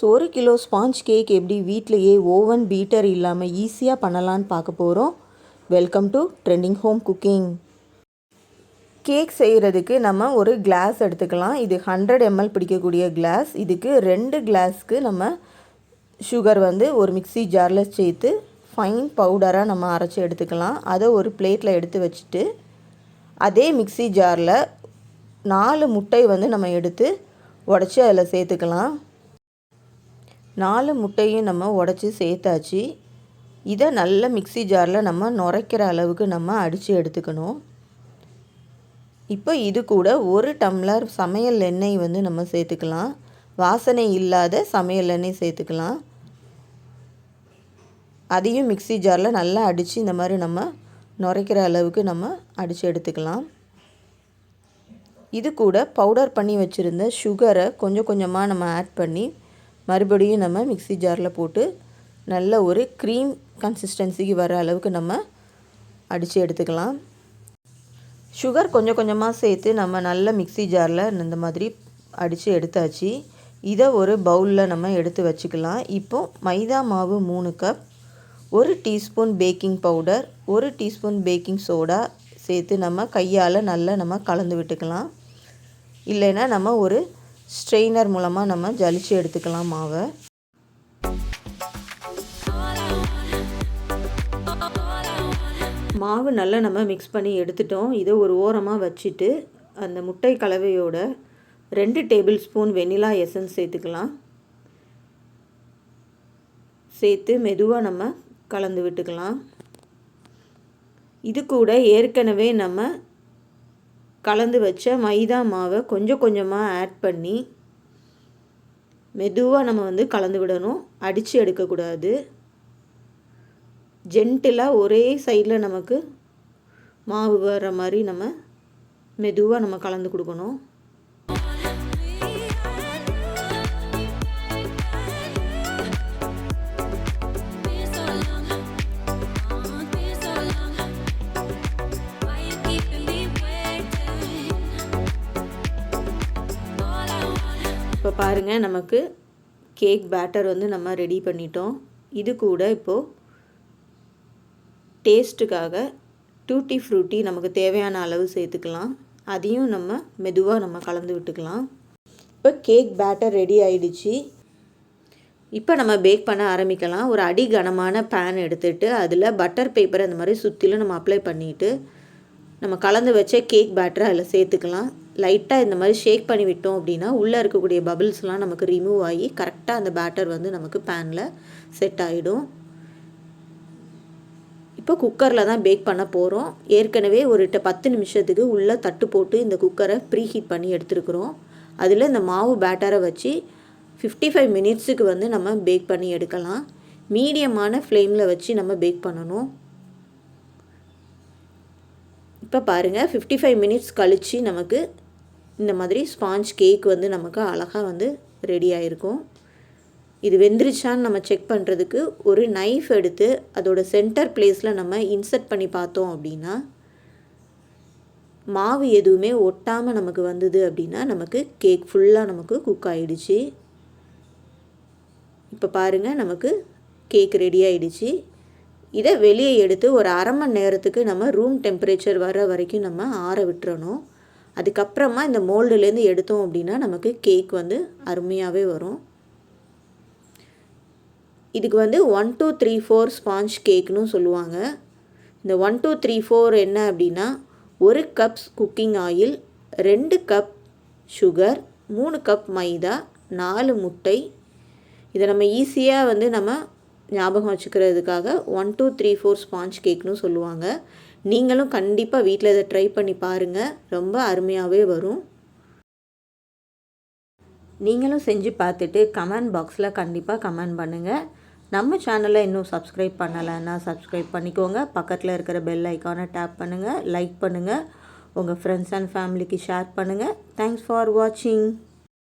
Friends ஒரு kilo sponge cake எப்படி வீட்டிலையே ஓவன் பீட்டர் இல்லாமல் ஈஸியாக பண்ணலான்னு பார்க்க போகிறோம் welcome to trending home cooking cake செய்கிறதுக்கு நம்ம ஒரு கிளாஸ் எடுத்துக்கலாம். இது ஹண்ட்ரட் எம்எல் பிடிக்கக்கூடிய கிளாஸ் இதுக்கு ரெண்டு கிளாஸ்க்கு நம்ம சுகர் வந்து ஒரு மிக்ஸி ஜாரில் சேர்த்து ஃபைன் பவுடராக நம்ம அரைச்சி எடுத்துக்கலாம். அதை ஒரு பிளேட்டில் எடுத்து வச்சுட்டு அதே மிக்ஸி ஜாரில் நாலு முட்டை வந்து நம்ம எடுத்து உடச்சி அதில் சேர்த்துக்கலாம். நாலு முட்டையும் நம்ம உடச்சி சேர்த்தாச்சு. இதை நல்ல மிக்ஸி ஜாரில் நம்ம நுரைக்கிற அளவுக்கு நம்ம அடித்து எடுத்துக்கணும். இப்போ இது கூட ஒரு டம்ளர் சமையல் எண்ணெய் வந்து நம்ம சேர்த்துக்கலாம். வாசனை இல்லாத சமையல் எண்ணெய் சேர்த்துக்கலாம். அதையும் மிக்ஸி ஜாரில் நல்லா அடித்து இந்த மாதிரி நம்ம நுரைக்கிற அளவுக்கு நம்ம அடித்து எடுத்துக்கலாம். இது கூட பவுடர் பண்ணி வச்சுருந்த சுகரை கொஞ்சம் கொஞ்சமாக நம்ம ஆட் பண்ணி மறுபடியும் நம்ம மிக்ஸி ஜாரில் போட்டு நல்ல ஒரு க்ரீம் கன்சிஸ்டன்சிக்கு வர அளவுக்கு நம்ம அடித்து எடுத்துக்கலாம். சுகர் கொஞ்சம் கொஞ்சமாக சேர்த்து நம்ம நல்ல மிக்ஸி ஜாரில் இந்த மாதிரி அடித்து எடுத்தாச்சு. இதை ஒரு பவுலில் நம்ம எடுத்து வச்சுக்கலாம். இப்போ மைதா மாவு மூணு கப் ஒரு டீஸ்பூன் பேக்கிங் பவுடர் ஒரு டீஸ்பூன் பேக்கிங் சோடா சேர்த்து நம்ம கையால் நல்லா நம்ம கலந்து விட்டுக்கலாம். இல்லைன்னா நம்ம ஒரு ஸ்ட்ரெயினர் மூலமாக நம்ம ஜலிச்சு எடுத்துக்கலாம் மாவை. மாவு நல்லா நம்ம மிக்ஸ் பண்ணி எடுத்துட்டோம். இதை ஒரு ஓரமாக வச்சுட்டு அந்த முட்டை கலவையோட ரெண்டு டேபிள் ஸ்பூன் வெனிலா எசன்ஸ் சேர்த்துக்கலாம். சேர்த்து மெதுவாக நம்ம கலந்து விட்டுக்கலாம். இது கூட ஏற்கனவே நம்ம கலந்து வச்ச மைதா மாவை கொஞ்சம் கொஞ்சமாக ஆட் பண்ணி மெதுவாக நம்ம வந்து கலந்து விடணும். அடித்து எடுக்கக்கூடாது ஜென்டிலாக ஒரே சைடில் நமக்கு மாவு வர்ற மாதிரி நம்ம மெதுவாக நம்ம கலந்து கொடுக்கணும். பாருங்கள் நமக்கு கேக் பேட்டர் வந்து நம்ம ரெடி பண்ணிட்டோம். இது கூட இப்போது டேஸ்ட்டுக்காக டூட்டி ஃப்ரூட்டி நமக்கு தேவையான அளவு சேர்த்துக்கலாம். அதையும் நம்ம மெதுவாக நம்ம கலந்து விட்டுக்கலாம். இப்போ கேக் பேட்டர் ரெடி ஆயிடுச்சு. இப்போ நம்ம பேக் பண்ண ஆரம்பிக்கலாம். ஒரு அடி கனமான பேன் எடுத்துகிட்டு அதில் பட்டர் பேப்பர் அந்த மாதிரி சுற்றிலும் நம்ம அப்ளை பண்ணிவிட்டு நம்ம கலந்து வச்ச கேக் பேட்டரை அதில் சேர்த்துக்கலாம். லைட்டாக இந்த மாதிரி ஷேக் பண்ணி விட்டோம் அப்படின்னா உள்ளே இருக்கக்கூடிய பபிள்ஸ்லாம் நமக்கு ரிமூவ் ஆகி கரெக்டாக அந்த பேட்டர் வந்து நமக்கு பேனில் செட் ஆகிடும் இப்போ குக்கரில் தான் பேக் பண்ண போகிறோம் ஏற்கனவே ஒரு பத்து நிமிஷத்துக்கு உள்ளே தட்டு போட்டு இந்த குக்கரை ப்ரீ ஹீட் பண்ணி எடுத்துருக்குறோம். அதில் இந்த மாவு பேட்டரை வச்சு ஃபிஃப்டி ஃபைவ் மினிட்ஸுக்கு வந்து நம்ம பேக் பண்ணி எடுக்கலாம். மீடியமான ஃப்ளேமில் வச்சு நம்ம பேக் பண்ணணும். இப்போ பாருங்கள் ஃபிஃப்டி ஃபைவ் மினிட்ஸ் கழித்து நமக்கு இந்த மாதிரி ஸ்பாஞ்ச் கேக் வந்து நமக்கு அழகாக வந்து ரெடி ஆகிருக்கும் இது வெந்துருச்சான்னு நம்ம செக் பண்ணுறதுக்கு ஒரு நைஃப் எடுத்து அதோட சென்டர் பிளேஸில் நம்ம இன்சர்ட் பண்ணி பார்த்தோம் அப்படின்னா மாவு எதுவுமே ஒட்டாமல் நமக்கு வந்தது அப்படின்னா நமக்கு கேக் ஃபுல்லாக நமக்கு குக் ஆகிடுச்சு இப்போ பாருங்கள் நமக்கு கேக் ரெடி ஆகிடுச்சு இதை வெளியே எடுத்து ஒரு அரை மணி நேரத்துக்கு நம்ம ரூம் டெம்பரேச்சர் வர வரைக்கும் நம்ம ஆற விட்டுறணும். அதுக்கப்புறமா இந்த மோல்டுலேருந்து எடுத்தோம் அப்படின்னா நமக்கு கேக் வந்து அருமையாகவே வரும். இதுக்கு வந்து one two three four sponge கேக்னு சொல்லுவாங்க. இந்த ஒன் டூ த்ரீ ஃபோர் என்ன அப்படின்னா ஒரு கப் குக்கிங் ஆயில் ரெண்டு கப் சுகர் மூணு கப் மைதா நாலு முட்டை. இதை நம்ம ஈஸியாக வந்து நம்ம ஞாபகம் வச்சுக்கிறதுக்காக one two three four sponge கேக்னு சொல்லுவாங்க. நீங்களும் கண்டிப்பாக வீட்டில் இதை ட்ரை பண்ணி பாருங்கள் ரொம்ப அருமையாகவே வரும். நீங்களும் செஞ்சு பார்த்துட்டு கமெண்ட் பாக்ஸில் கண்டிப்பாக கமெண்ட் பண்ணுங்கள் நம்ம சேனலை இன்னும் சப்ஸ்கிரைப் பண்ணலைன்னா சப்ஸ்கிரைப் பண்ணிக்கோங்க. பக்கத்தில் இருக்கிற பெல் ஐக்கானை டேப் பண்ணுங்கள் லைக் பண்ணுங்கள் உங்கள் ஃப்ரெண்ட்ஸ் அண்ட் ஃபேமிலிக்கு ஷேர் பண்ணுங்கள் தேங்க்ஸ் ஃபார் வாட்சிங்